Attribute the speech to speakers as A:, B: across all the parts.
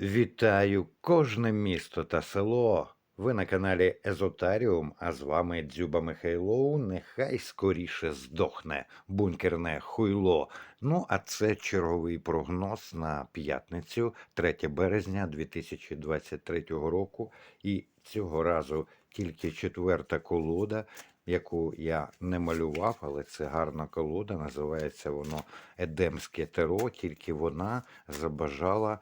A: Вітаю кожне місто та село. Ви на каналі Езотаріум, а з вами Дзюба Михайлоу. Нехай скоріше здохне бункерне хуйло. Ну, а це черговий прогноз на п'ятницю, 3 березня 2023 року. І цього разу тільки четверта колода, яку я не малював, але це гарна колода. Називається воно Едемське Теро. Тільки вона забажала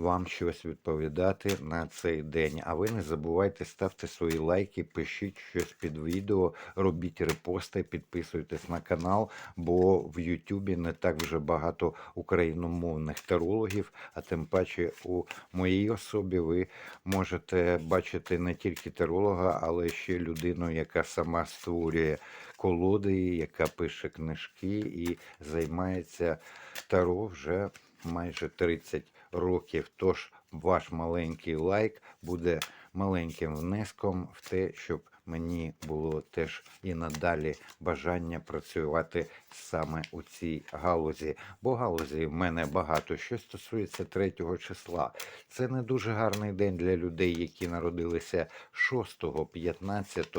A: вам щось відповідати на цей день. А ви не забувайте ставте свої лайки, пишіть щось під відео, робіть репости, підписуйтесь на канал, бо в Ютубі не так вже багато україномовних тарологів, а тим паче у моїй особі ви можете бачити не тільки таролога, але ще людину, яка сама створює колоди, яка пише книжки і займається таро вже майже 30 років. Тож ваш маленький лайк буде маленьким внеском в те, щоб мені було теж і надалі бажання працювати саме у цій галузі. Бо галузі в мене багато. Що стосується 3 числа, це не дуже гарний день для людей, які народилися 6, 15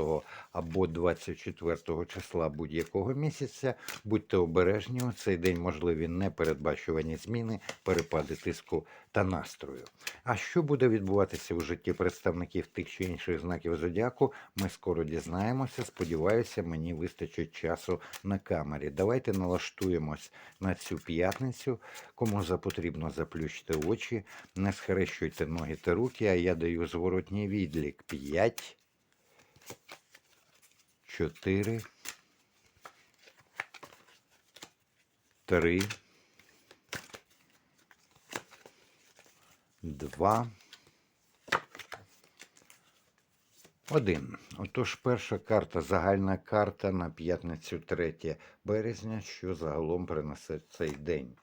A: або 24 числа будь-якого місяця. Будьте обережні, у цей день можливі непередбачувані зміни, перепади тиску та настрою. А що буде відбуватися у житті представників тих чи інших знаків зодіаку, ми скоро дізнаємося. Сподіваюся, мені вистачить часу на камері. Давайте налаштуємось на цю п'ятницю. Кому запотрібно заплющити очі, не схрещуйте ноги та руки, а я даю зворотній відлік. 5, 4, 3, 2, Один. Отож, перша карта, загальна карта на п'ятницю 3 березня, що загалом принесе цей день.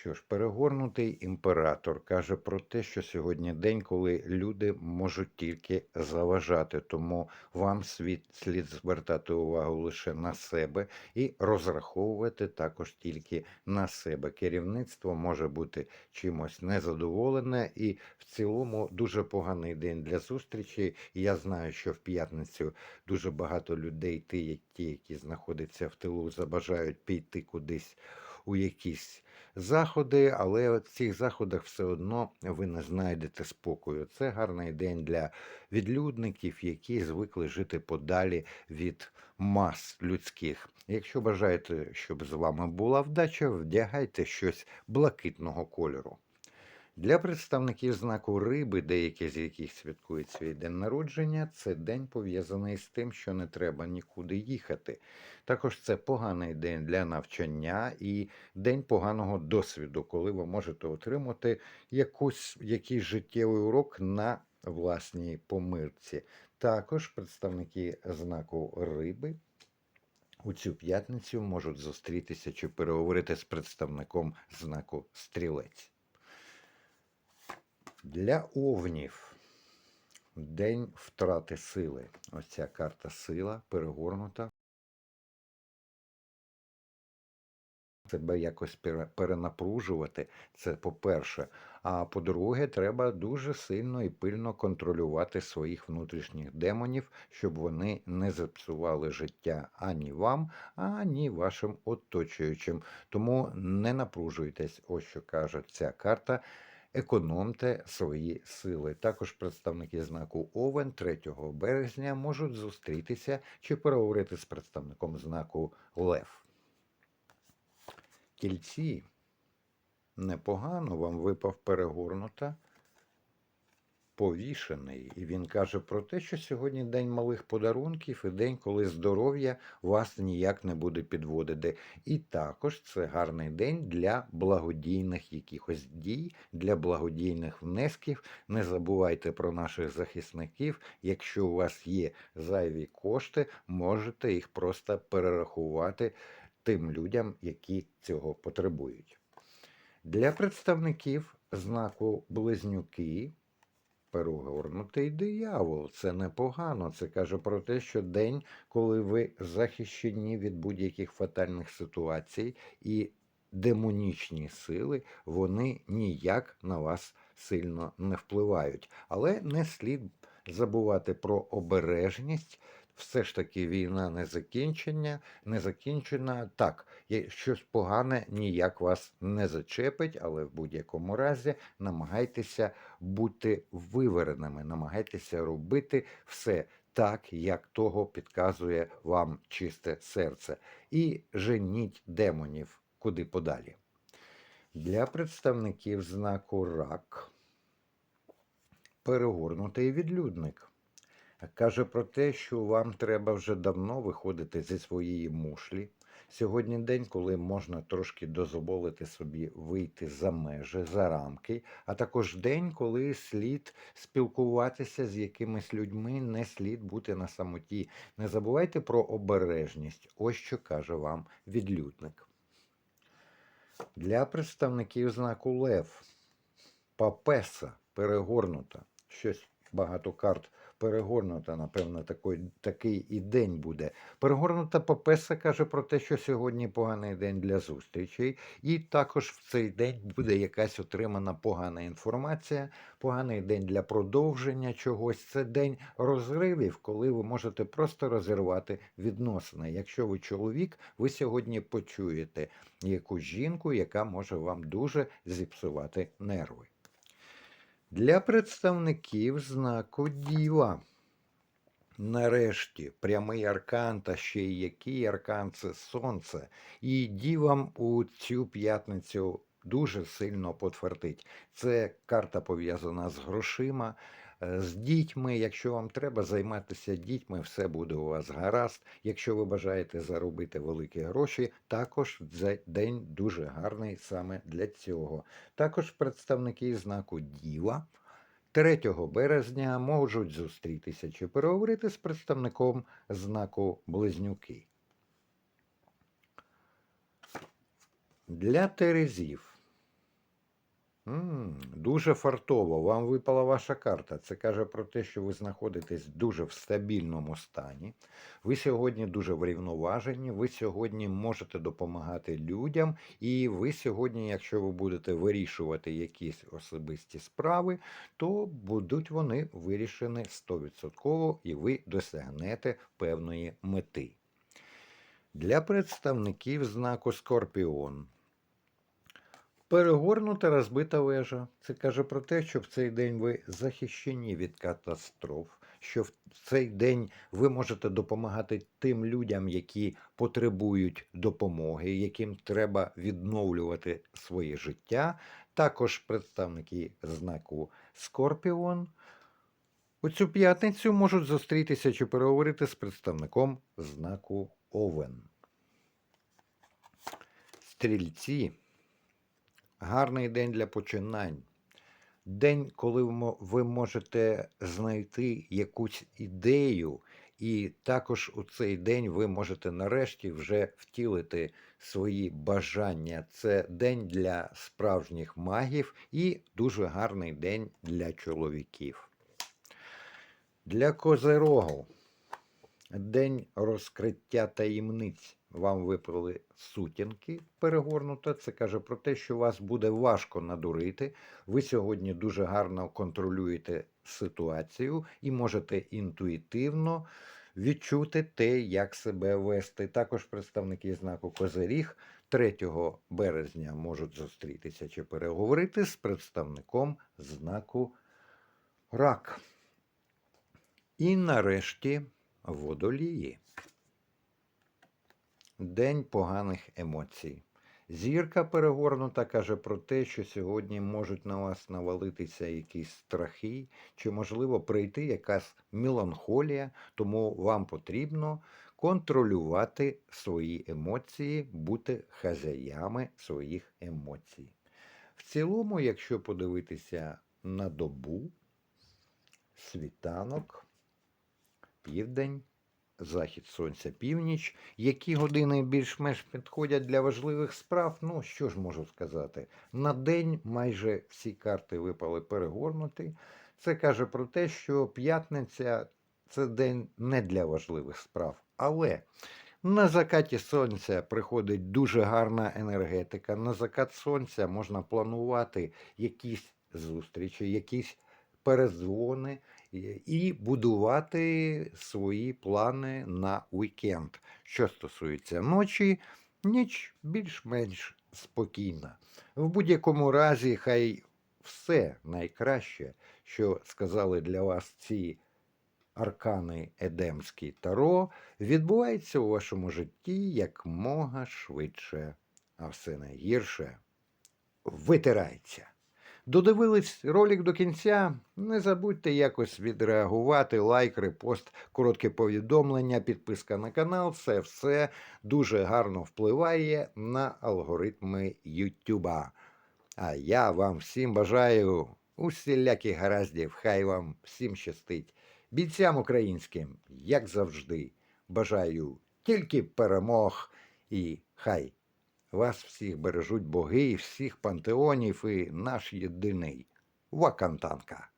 A: Що ж, перегорнутий імператор каже про те, що сьогодні день, коли люди можуть тільки заважати, тому вам світ слід звертати увагу лише на себе і розраховувати також тільки на себе. Керівництво може бути чимось незадоволене, і в цілому дуже поганий день для зустрічі. Я знаю, що в п'ятницю дуже багато людей, ті, які знаходяться в тилу, забажають піти кудись у якісь заходи, але в цих заходах все одно ви не знайдете спокою. Це гарний день для відлюдників, які звикли жити подалі від мас людських. Якщо бажаєте, щоб з вами була вдача, вдягайте щось блакитного кольору. Для представників знаку риби, деякі з яких святкують свій день народження, це день пов'язаний з тим, що не треба нікуди їхати. Також це поганий день для навчання і день поганого досвіду, коли ви можете отримати якусь, якийсь життєвий урок на власній помирці. Також представники знаку риби. У цю п'ятницю можуть зустрітися чи переговорити з представником знаку стрілець. Для овнів день втрати сили. Ось ця карта сила перегорнута. Себе якось перенапружувати, це по-перше. А по-друге, треба дуже сильно і пильно контролювати своїх внутрішніх демонів, щоб вони не зіпсували життя ані вам, ані вашим оточуючим. Тому не напружуйтесь, ось що каже ця карта. Економте свої сили. Також представники знаку Овен 3 березня можуть зустрітися чи переговорити з представником знаку Лев. Кільці непогано вам випав перегорнута повішений. І він каже про те, що сьогодні день малих подарунків і день, коли здоров'я вас ніяк не буде підводити. І також це гарний день для благодійних якихось дій, для благодійних внесків. Не забувайте про наших захисників. Якщо у вас є зайві кошти, можете їх просто перерахувати тим людям, які цього потребують. Для представників знаку близнюки перегорнутий диявол. Це непогано. Це каже про те, що день, коли ви захищені від будь-яких фатальних ситуацій, і демонічні сили, вони ніяк на вас сильно не впливають. Але не слід забувати про обережність. Все ж таки війна не закінчення, не закінчена. Так, щось погане ніяк вас не зачепить, але в будь-якому разі намагайтеся бути вивереними, намагайтеся робити все так, як того підказує вам чисте серце. І женіть демонів куди подалі. Для представників знаку рак перегорнутий відлюдник. Каже про те, що вам треба вже давно виходити зі своєї мушлі. Сьогодні день, коли можна трошки дозволити собі вийти за межі, за рамки, а також день, коли слід спілкуватися з якимись людьми, не слід бути на самоті. Не забувайте про обережність. Ось що каже вам відлюдник. Для представників знаку Лев папеса перегорнута. Щось багато карт перегорнута, напевно, такий, такий і день буде. Перегорнута папеса каже про те, що сьогодні поганий день для зустрічей, і також в цей день буде якась отримана погана інформація, поганий день для продовження чогось. Це день розривів, коли ви можете просто розірвати відносини. Якщо ви чоловік, ви сьогодні почуєте якусь жінку, яка може вам дуже зіпсувати нерви. Для представників знаку Діва. Нарешті прямий аркан та ще й який аркан це сонце. І дівам у цю п'ятницю дуже сильно потвердить. Це карта пов'язана з грошима, з дітьми. Якщо вам треба займатися дітьми, все буде у вас гаразд. Якщо ви бажаєте заробити великі гроші, також день дуже гарний саме для цього. Також представники знаку Діва. 3 березня можуть зустрітися чи переговорити з представником знаку Близнюки. Для Терезів. Дуже фартово. Вам випала ваша карта. Це каже про те, що ви знаходитесь дуже в стабільному стані. Ви сьогодні дуже врівноважені. Ви сьогодні можете допомагати людям, і ви сьогодні, якщо ви будете вирішувати якісь особисті справи, то будуть вони вирішені 100% і ви досягнете певної мети. Для представників знаку Скорпіон. Перегорнута розбита вежа. Це каже про те, що в цей день ви захищені від катастроф, що в цей день ви можете допомагати тим людям, які потребують допомоги, яким треба відновлювати своє життя. Також представники знаку Скорпіон. У цю п'ятницю можуть зустрітися чи переговорити з представником знаку Овен. Стрільці. Гарний день для починань. День, коли ви можете знайти якусь ідею, і також у цей день ви можете нарешті вже втілити свої бажання. Це день для справжніх магів і дуже гарний день для чоловіків. Для козерогу. День розкриття таємниць. Вам випали сутінки перегорнуто. Це каже про те, що вас буде важко надурити. Ви сьогодні дуже гарно контролюєте ситуацію і можете інтуїтивно відчути те, як себе вести. Також представники знаку Козиріг 3 березня можуть зустрітися чи переговорити з представником знаку Рак. І нарешті водолії. День поганих емоцій. Зірка перегорнута каже про те, що сьогодні можуть на вас навалитися якісь страхи, чи, можливо, прийти якась меланхолія, тому вам потрібно контролювати свої емоції, бути хазяями своїх емоцій. В цілому, якщо подивитися на добу, світанок, південь, захід сонця, північ. Які години більш-менш підходять для важливих справ? Ну, що ж можу сказати? На день майже всі карти випали перегорнуті. Це каже про те, що п'ятниця це день не для важливих справ. Але На закаті сонця приходить дуже гарна енергетика. На закат сонця можна планувати якісь зустрічі, якісь перезвони і- і будувати свої плани на вікенд. Що стосується ночі, ніч більш-менш спокійна. В будь-якому разі, хай все найкраще, що сказали для вас ці аркани Едемські Таро, відбувається у вашому житті якмога швидше, а все найгірше витирається. Додивились ролик до кінця? Не забудьте якось відреагувати, лайк, репост, коротке повідомлення, підписка на канал. Це все дуже гарно впливає на алгоритми Ютуба. А я вам всім бажаю усіляких гараздів, хай вам всім щастить. Бійцям українським, як завжди, бажаю тільки перемог і хай вас всіх бережуть боги, і всіх пантеонів і наш єдиний Вакантанка.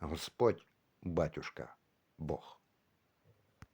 A: Господь, батюшка, Бог.